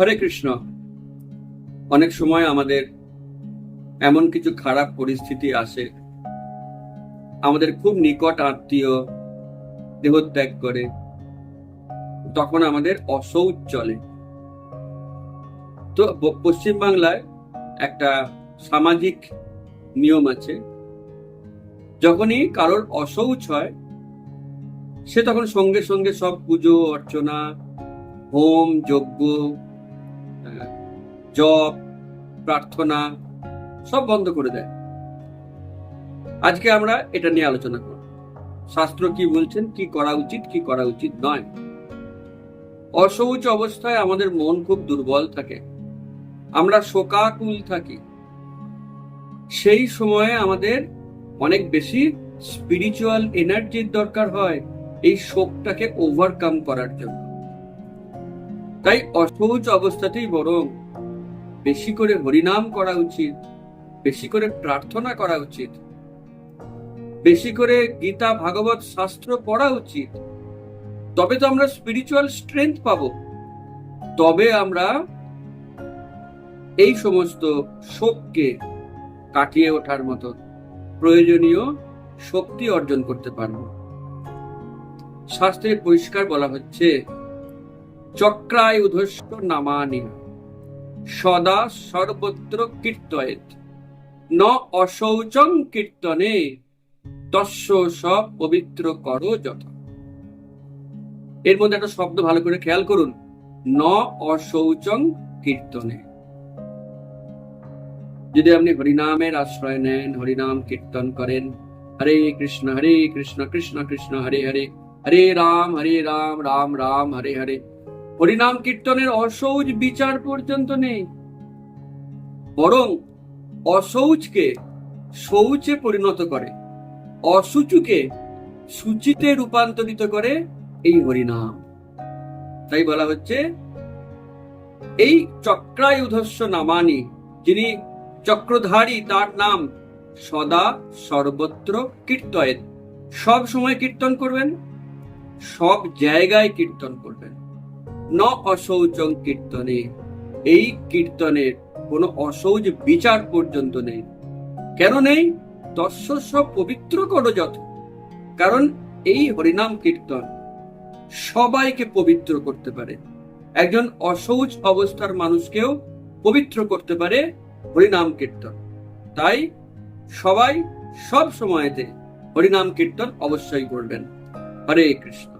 হরে কৃষ্ণ। অনেক সময় আমাদের এমন কিছু খারাপ পরিস্থিতি আসে। আমাদের খুব নিকট আত্মীয় দেহত্যাগ করে। তখন আমাদের অসৌচ চলে। তো পশ্চিমবাংলায় একটা সামাজিক নিয়ম আছে। যখনই কারোর অসৌচ হয়, সে তখন সঙ্গে সঙ্গে সব পুজো, অর্চনা, হোম, যজ্ঞ জপ, প্রার্থনা, সব বন্ধ করে দেয়। আজকে আমরা এটা নিয়ে আলোচনা করব। শাস্ত্র কি বলছেন, কি করা উচিত, কি করা উচিত নয়। অশৌচ অবস্থায় আমাদের মন খুব দুর্বল থাকে। আমরা শোকাকুল থাকি। সেই সময়ে আমাদের অনেক বেশি স্পিরিচুয়াল এনার্জির দরকার হয় এই শোকটাকে ওভারকাম করার জন্য। তাই অসহজ অবস্থাতেই বরং বেশি করে হরিনাম করা উচিত, বেশি করে প্রার্থনা করা উচিত, বেশি করে গীতা, ভাগবত শাস্ত্র পড়া উচিত। তবে তো আমরা স্পিরিচুয়াল স্ট্রেংথ পাবো। তবে আমরা এই সমস্ত শোককে কাটিয়ে ওঠার মতো প্রয়োজনীয় শক্তি অর্জন করতে পারব। শাস্ত্রে পরিষ্কার বলা হচ্ছে চক্রায় উধস্য নামানি। সদা সর্বত্র কীর্তয়েত। ন অশৌচং কীর্তনে, তস্য সব পবিত্র করো যথ। এর মধ্যে একটা শব্দ ভালো করে খেয়াল করুন। ন অশৌচং কীর্তনে। যদি আপনি হরিনামের আশ্রয় নেন, হরিনাম কীর্তন করেন, হরে কৃষ্ণ হরে কৃষ্ণ কৃষ্ণ কৃষ্ণ, হরে হরে হরে রাম হরে রাম রাম রাম, হরে হরে হরিনাম কীর্তনের অসৌচ বিচার পর্যন্ত নেই। বরং অসৌচকে শৌচে পরিণত করে, অসুচুকে সূচিতে রূপান্তরিত করে এই হরিনাম। তাই বলা হচ্ছে, এই চক্রায়ুধস্য নামানি, যিনি চক্রধারী, তার নাম সদা সর্বত্র কীর্তয়ের সব সময় কীর্তন করবেন, সব জায়গায় কীর্তন করবেন। ন অশৌচং কীর্তনে। এই কীর্তনের কোনো অসৌচ বিচার পর্যন্ত নেই। কেন নেই? সব পবিত্র করো যত। কারণ এই হরিনাম কীর্তন সবাইকে পবিত্র করতে পারে। একজন অসৌচ অবস্থার মানুষকেও পবিত্র করতে পারে হরিনাম কীর্তন। তাই সবাই সব সময়তে হরিনাম কীর্তন অবশ্যই করবেন। হরে কৃষ্ণ।